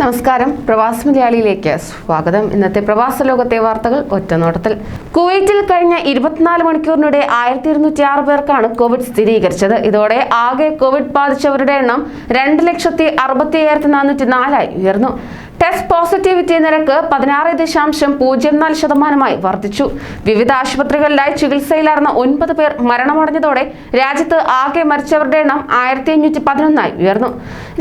നമസ്കാരം. പ്രവാസ മലയാളിയിലേക്ക് സ്വാഗതം. ഇന്നത്തെ പ്രവാസ ലോകത്തെ വാർത്തകൾ ഒറ്റനോട്ടത്തിൽ. കുവൈറ്റിൽ കഴിഞ്ഞ ഇരുപത്തിനാല് മണിക്കൂറിനിടെ ആയിരത്തി ഇരുന്നൂറ്റി ആറ് പേർക്കാണ് കോവിഡ് സ്ഥിരീകരിച്ചത്. ഇതോടെ ആകെ കോവിഡ് ബാധിച്ചവരുടെ എണ്ണം രണ്ട് ലക്ഷത്തി അറുപത്തി അയ്യായിരത്തി നാനൂറ്റി നാലായി ഉയർന്നു. ടെസ്റ്റ് പോസിറ്റിവിറ്റി നിരക്ക് പതിനാറ് ദശാംശം പൂജ്യം നാല് ശതമാനമായി വർദ്ധിച്ചു. വിവിധ ആശുപത്രികളിലായി ചികിത്സയിലായിരുന്ന ഒൻപത് പേർ മരണമടഞ്ഞതോടെ രാജ്യത്ത് ആകെ മരിച്ചവരുടെ എണ്ണം ആയിരത്തി അഞ്ഞൂറ്റി പതിനൊന്നായി ഉയർന്നു.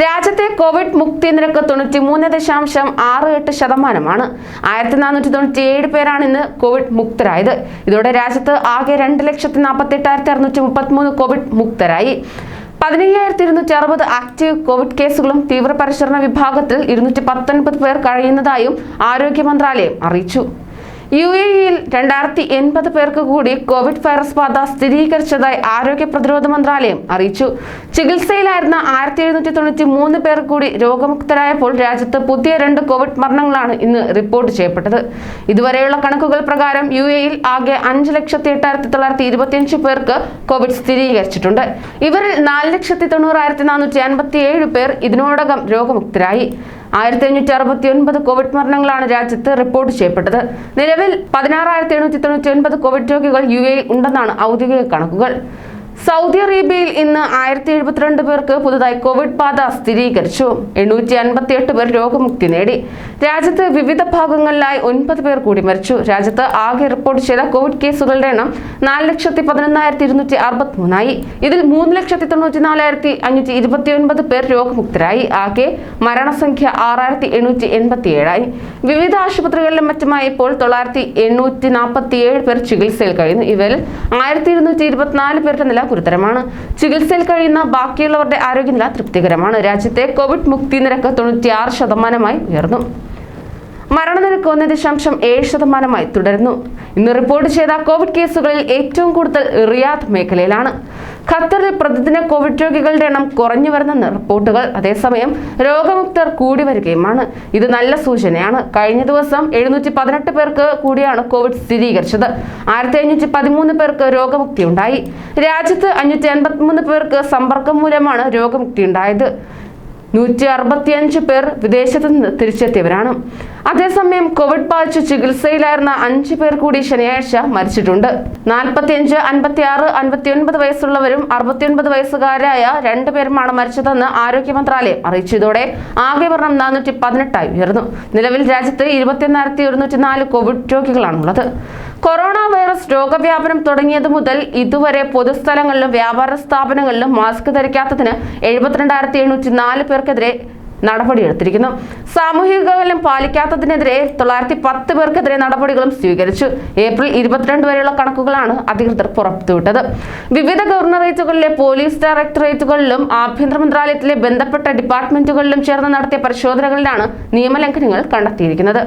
രാജ്യത്തെ കോവിഡ് മുക്തി നിരക്ക് തൊണ്ണൂറ്റി മൂന്ന് ദശാംശം ആറ് എട്ട് ശതമാനമാണ്. ആയിരത്തി നാനൂറ്റി തൊണ്ണൂറ്റി ഏഴ് പേരാണ് ഇന്ന് കോവിഡ് മുക്തരായത്. ഇതോടെ രാജ്യത്ത് ആകെ രണ്ട് ലക്ഷത്തി നാൽപ്പത്തി എട്ടായിരത്തി അറുന്നൂറ്റി മുപ്പത്തിമൂന്ന് കോവിഡ് മുക്തരായി. പതിനയ്യായിരത്തി ഇരുന്നൂറ്റി അറുപത് ആക്റ്റീവ് കോവിഡ് കേസുകളും തീവ്രപരിശോധന വിഭാഗത്തിൽ ഇരുന്നൂറ്റി പത്തൊൻപത് പേർ കഴിയുന്നതായും ആരോഗ്യ മന്ത്രാലയം അറിയിച്ചു. യു എ ഇയിൽ രണ്ടായിരത്തി എൺപത് പേർക്ക് കൂടി കോവിഡ് വൈറസ് ബാധ സ്ഥിരീകരിച്ചതായി ആരോഗ്യ പ്രതിരോധ മന്ത്രാലയം അറിയിച്ചു. ചികിത്സയിലായിരുന്ന ആയിരത്തി എഴുന്നൂറ്റി തൊണ്ണൂറ്റി മൂന്ന് പേർ കൂടി രോഗമുക്തരായപ്പോൾ രാജ്യത്ത് പുതിയ രണ്ട് കോവിഡ് മരണങ്ങളാണ് ഇന്ന് റിപ്പോർട്ട് ചെയ്യപ്പെട്ടത്. ഇതുവരെയുള്ള കണക്കുകൾ പ്രകാരം യു എയിൽ ആകെ അഞ്ച് ലക്ഷത്തി എട്ടായിരത്തി തൊള്ളായിരത്തി ഇരുപത്തിയഞ്ച് പേർക്ക് കോവിഡ് സ്ഥിരീകരിച്ചിട്ടുണ്ട്. ഇവരിൽ നാല് ലക്ഷത്തി തൊണ്ണൂറായിരത്തി നാനൂറ്റി അൻപത്തി ഏഴ് പേർ ഇതിനോടകം രോഗമുക്തരായി. ആയിരത്തി അഞ്ഞൂറ്റി അറുപത്തി ഒൻപത് കോവിഡ് മരണങ്ങളാണ് രാജ്യത്ത് റിപ്പോർട്ട് ചെയ്യപ്പെട്ടത്. നിലവിൽ പതിനാറായിരത്തി എണ്ണൂറ്റി തൊണ്ണൂറ്റി ഒൻപത് കോവിഡ് രോഗികൾ യു എയിൽ ഉണ്ടെന്നാണ് ഔദ്യോഗിക കണക്കുകൾ. സൗദി അറേബ്യയിൽ ഇന്ന് ആയിരത്തി എഴുപത്തിരണ്ട് പേർക്ക് പുതുതായി കോവിഡ് ബാധ സ്ഥിരീകരിച്ചു. എണ്ണൂറ്റി അൻപത്തി എട്ട് പേർ രോഗമുക്തി നേടി. രാജ്യത്ത് വിവിധ ഭാഗങ്ങളിലായി ഒൻപത് പേർ കൂടി മരിച്ചു. രാജ്യത്ത് ആകെ റിപ്പോർട്ട് ചെയ്ത കോവിഡ് കേസുകളുടെ എണ്ണം നാല് ലക്ഷത്തി പതിനൊന്നായിരത്തി ഇരുന്നൂറ്റി അറുപത്തി മൂന്നായി ഇതിൽ മൂന്ന് ലക്ഷത്തി തൊണ്ണൂറ്റി നാലായിരത്തി അഞ്ഞൂറ്റി ഇരുപത്തി ഒൻപത് പേർ രോഗമുക്തരായി. ആകെ മരണസംഖ്യ ആറായിരത്തി എണ്ണൂറ്റി എൺപത്തി ഏഴായി വിവിധ ആശുപത്രികളിലും മറ്റുമായി ഇപ്പോൾ തൊള്ളായിരത്തി എണ്ണൂറ്റി നാൽപ്പത്തി ഏഴ് പേർ ചികിത്സയിൽ കഴിയുന്നു. ഇവരിൽ ആയിരത്തി ഇരുന്നൂറ്റി ഇരുപത്തിനാല് പേരുടെ നില ഗുരുതരമാണ്. ചികിത്സയിൽ കഴിയുന്ന ബാക്കിയുള്ളവരുടെ ആരോഗ്യനില തൃപ്തികരമാണ്. രാജ്യത്തെ കോവിഡ് മുക്തി നിരക്ക് തൊണ്ണൂറ്റിയാറ് ശതമാനമായി ഉയർന്നു. മരണനിരക്ക് ഒന്ന് ദശാംശം ഏഴ് ശതമാനമായി തുടരുന്നു. ഇന്ന് റിപ്പോർട്ട് ചെയ്ത കോവിഡ് കേസുകളിൽ ഏറ്റവും കൂടുതൽ റിയാദ് മേഖലയിലാണ്. ഖത്തറിൽ പ്രതിദിന കോവിഡ് രോഗികളുടെ എണ്ണം കുറഞ്ഞു വരുന്ന റിപ്പോർട്ടുകൾ. അതേസമയം രോഗമുക്തർ കൂടി വരികയുമാണ്. ഇത് നല്ല സൂചനയാണ്. കഴിഞ്ഞ ദിവസം എഴുന്നൂറ്റി പതിനെട്ട് പേർക്ക് കൂടിയാണ് കോവിഡ് സ്ഥിരീകരിച്ചത്. ആയിരത്തി അഞ്ഞൂറ്റി പതിമൂന്ന് പേർക്ക് രോഗമുക്തി ഉണ്ടായി രാജ്യത്ത് അഞ്ഞൂറ്റി അൻപത്തിമൂന്ന് പേർക്ക് സമ്പർക്കം മൂലമാണ് രോഗമുക്തി ഉണ്ടായത് നൂറ്റി അറുപത്തിയഞ്ച് പേർ വിദേശത്ത് നിന്ന് തിരിച്ചെത്തിയവരാണ്. അതേസമയം കോവിഡ് ബാധിച്ച് ചികിത്സയിലായിരുന്ന അഞ്ചു പേർ കൂടി ശനിയാഴ്ച മരിച്ചിട്ടുണ്ട്. നാൽപ്പത്തിയഞ്ച് അൻപത്തി ആറ് അൻപത്തിയൊൻപത് വയസ്സുള്ളവരും അറുപത്തിയൊൻപത് വയസ്സുകാരായ രണ്ടു പേരുമാണ് മരിച്ചതെന്ന് ആരോഗ്യ മന്ത്രാലയം അറിയിച്ചു ഇതോടെ ആകെ മരണം നാനൂറ്റി പതിനെട്ടായി ഉയർന്നു. നിലവിൽ രാജ്യത്ത് ഇരുപത്തിയൊന്നായിരത്തി ഒരുന്നൂറ്റി നാല് കോവിഡ് രോഗികളാണുള്ളത്. കൊറോണ വൈറസ് രോഗവ്യാപനം തുടങ്ങിയത് മുതൽ ഇതുവരെ പൊതുസ്ഥലങ്ങളിലും വ്യാപാര സ്ഥാപനങ്ങളിലും മാസ്ക് ധരിക്കാത്തതിന് എഴുപത്തിരണ്ടായിരത്തി എണ്ണൂറ്റി നാല് പേർക്കെതിരെ നടപടിയെടുത്തിരിക്കുന്നു സാമൂഹിക അകലം പാലിക്കാത്തതിനെതിരെ തൊള്ളായിരത്തി പത്ത് പേർക്കെതിരെ നടപടികളും സ്വീകരിച്ചു. ഏപ്രിൽ ഇരുപത്തിരണ്ട് വരെയുള്ള കണക്കുകളാണ് അധികൃതർ പുറത്തുവിട്ടത്. വിവിധ ഗവർണറേറ്റുകളിലെ പോലീസ് ഡയറക്ടറേറ്റുകളിലും ആഭ്യന്തര മന്ത്രാലയത്തിലെ ബന്ധപ്പെട്ട ഡിപ്പാർട്ട്മെന്റുകളിലും ചേർന്ന് നടത്തിയ പരിശോധനകളിലാണ് നിയമലംഘനങ്ങൾ കണ്ടെത്തിയിരിക്കുന്നത്.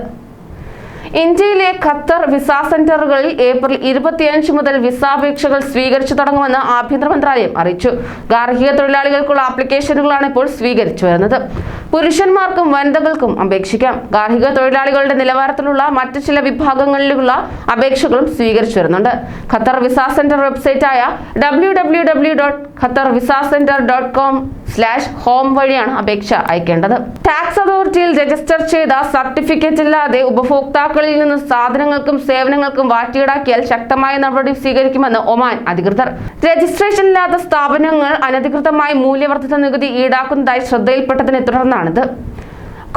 ഇന്ത്യയിലെ ഖത്തർ വിസ സെന്ററുകളിൽ ഏപ്രിൽ ഇരുപത്തിയഞ്ച് മുതൽ വിസ അപേക്ഷകൾ സ്വീകരിച്ചു തുടങ്ങുമെന്ന് ആഭ്യന്തര മന്ത്രാലയം അറിയിച്ചു. ഗാർഹിക തൊഴിലാളികൾക്കുള്ള ആപ്ലിക്കേഷനുകളാണ് ഇപ്പോൾ സ്വീകരിച്ചു വരുന്നത്. പുരുഷന്മാർക്കും വനിതകൾക്കും അപേക്ഷിക്കാം. ഗാർഹിക തൊഴിലാളികളുടെ നിലവാരത്തിലുള്ള മറ്റു ചില വിഭാഗങ്ങളിലുള്ള അപേക്ഷകളും സ്വീകരിച്ചു വരുന്നുണ്ട്. Qatar visa centre വെബ്സൈറ്റായ W W W dot Qatar visa centre dot com slash home വഴിയാണ് അപേക്ഷ അയക്കേണ്ടത്. ടാക്സ് അതോറിറ്റിയിൽ രജിസ്റ്റർ ചെയ്ത സർട്ടിഫിക്കറ്റ് ഇല്ലാതെ ഉപഭോക്താക്കളിൽ നിന്ന് സാധനങ്ങൾക്കും സേവനങ്ങൾക്കും വാറ്റിയിടാക്കിയാൽ ശക്തമായ നടപടി സ്വീകരിക്കുമെന്ന് ഒമാൻ അധികൃതർ. രജിസ്ട്രേഷൻ ഇല്ലാത്ത സ്ഥാപനങ്ങൾ അനധികൃതമായി മൂല്യവർദ്ധിത നികുതി ഈടാക്കുന്നതായി ശ്രദ്ധയിൽപ്പെട്ടതിനെ തുടർന്നാണിത്.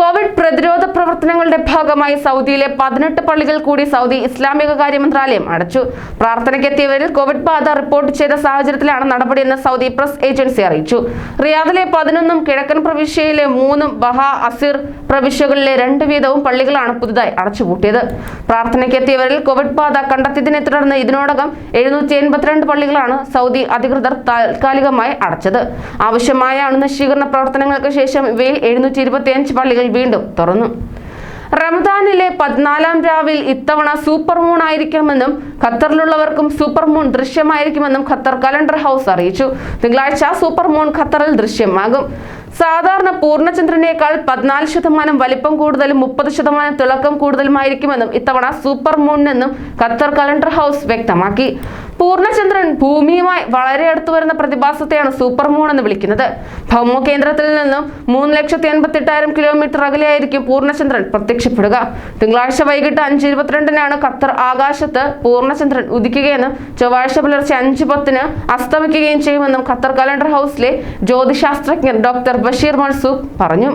കോവിഡ് പ്രതിരോധ പ്രവർത്തനങ്ങളുടെ ഭാഗമായി സൗദിയിലെ പതിനെട്ട് പള്ളികൾ കൂടി സൗദി ഇസ്ലാമിക കാര്യ മന്ത്രാലയം അടച്ചു. പ്രാർത്ഥനയ്ക്കെത്തിയവരിൽ കോവിഡ് ബാധ റിപ്പോർട്ട് ചെയ്ത സാഹചര്യത്തിലാണ് നടപടിയെന്ന് സൗദി പ്രസ് ഏജൻസി അറിയിച്ചു. റിയാദിലെ പതിനൊന്നും കിഴക്കൻ പ്രവിശ്യയിലെ മൂന്നും ബഹ അസിർ പ്രവിശ്യകളിലെ രണ്ട് വീതവും പള്ളികളാണ് പുതുതായി അടച്ചുപൂട്ടിയത്. പ്രാർത്ഥനയ്ക്കെത്തിയവരിൽ കോവിഡ് ബാധ കണ്ടെത്തിയതിനെ തുടർന്ന് ഇതിനോടകം എഴുന്നൂറ്റി എൺപത്തിരണ്ട് പള്ളികളാണ് സൗദി അധികൃതർ താൽക്കാലികമായി അടച്ചത്. ആവശ്യമായ അണുനശീകരണ പ്രവർത്തനങ്ങൾക്ക് ശേഷം ഇവയിൽ എഴുന്നൂറ്റി ഇരുപത്തിയഞ്ച് പള്ളികൾ വീണ്ടും തുറന്നു. റംദാനിലെ പതിനാലാം രാവിൽ ഇത്തവണ സൂപ്പർ മൂൺ ആയിരിക്കുമെന്നും ഖത്തറിലുള്ളവർക്കും സൂപ്പർ മൂൺ ദൃശ്യമായിരിക്കുമെന്നും ഖത്തർ കലണ്ടർ ഹൗസ് അറിയിച്ചു. തിങ്കളാഴ്ച സൂപ്പർ മൂൺ ഖത്തറിൽ ദൃശ്യമാകും. സാധാരണ പൂർണചന്ദ്രനേക്കാൾ പതിനാല് ശതമാനം വലിപ്പം കൂടുതലും മുപ്പത് ശതമാനം തിളക്കം കൂടുതലുമായിരിക്കുമെന്നും ഇത്തവണ സൂപ്പർ മൂൺ എന്നും ഖത്തർ കലണ്ടർ ഹൗസ് വ്യക്തമാക്കി. പൂർണചന്ദ്രൻ ഭൂമിയുമായി വളരെ അടുത്തു വരുന്ന പ്രതിഭാസത്തെയാണ് സൂപ്പർ മൂൺ എന്ന് വിളിക്കുന്നത്. ഭൗമകേന്ദ്രത്തിൽ നിന്നും മൂന്ന് ലക്ഷത്തി എൺപത്തി എട്ടായിരം കിലോമീറ്റർ അകലെയായിരിക്കും പൂർണചന്ദ്രൻ പ്രത്യക്ഷപ്പെടുക. തിങ്കളാഴ്ച വൈകിട്ട് അഞ്ച് ഇരുപത്തിരണ്ടിനാണ് ഖത്തർ ആകാശത്ത് പൂർണചന്ദ്രൻ ഉദിക്കുകയെന്നും ചൊവ്വാഴ്ച പുലർച്ചെ അഞ്ച് പത്തിന് അസ്തമിക്കുകയും ചെയ്യുമെന്നും ഖത്തർ കലണ്ടർ ഹൗസിലെ ജ്യോതിശാസ്ത്രജ്ഞൻ ഡോക്ടർ ബഷീർ മൻസൂഖ് പറഞ്ഞു.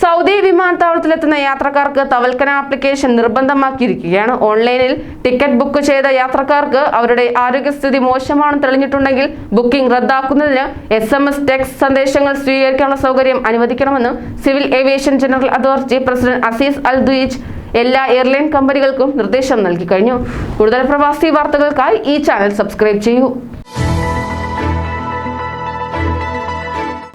സൗദി വിമാനത്താവളത്തിലെത്തുന്ന യാത്രക്കാർക്ക് തവൽക്കന ആപ്ലിക്കേഷൻ നിർബന്ധമാക്കിയിരിക്കുകയാണ്. ഓൺലൈനിൽ ടിക്കറ്റ് ബുക്ക് ചെയ്ത യാത്രക്കാർക്ക് അവരുടെ ആരോഗ്യസ്ഥിതി മോശമാണെന്ന് തെളിഞ്ഞിട്ടുണ്ടെങ്കിൽ ബുക്കിംഗ് റദ്ദാക്കുന്നതിന് എസ് എം എസ് ടെക്സ്റ്റ് സന്ദേശങ്ങൾ സ്വീകരിക്കാനുള്ള സൗകര്യം അനുവദിക്കണമെന്ന് civil aviation general authority president Aziz Al Duaij എല്ലാ എയർലൈൻ കമ്പനികൾക്കും നിർദ്ദേശം നൽകി കഴിഞ്ഞു. കൂടുതൽ പ്രവാസി വാർത്തകൾക്കായി ഈ ചാനൽ സബ്സ്ക്രൈബ് ചെയ്യൂ.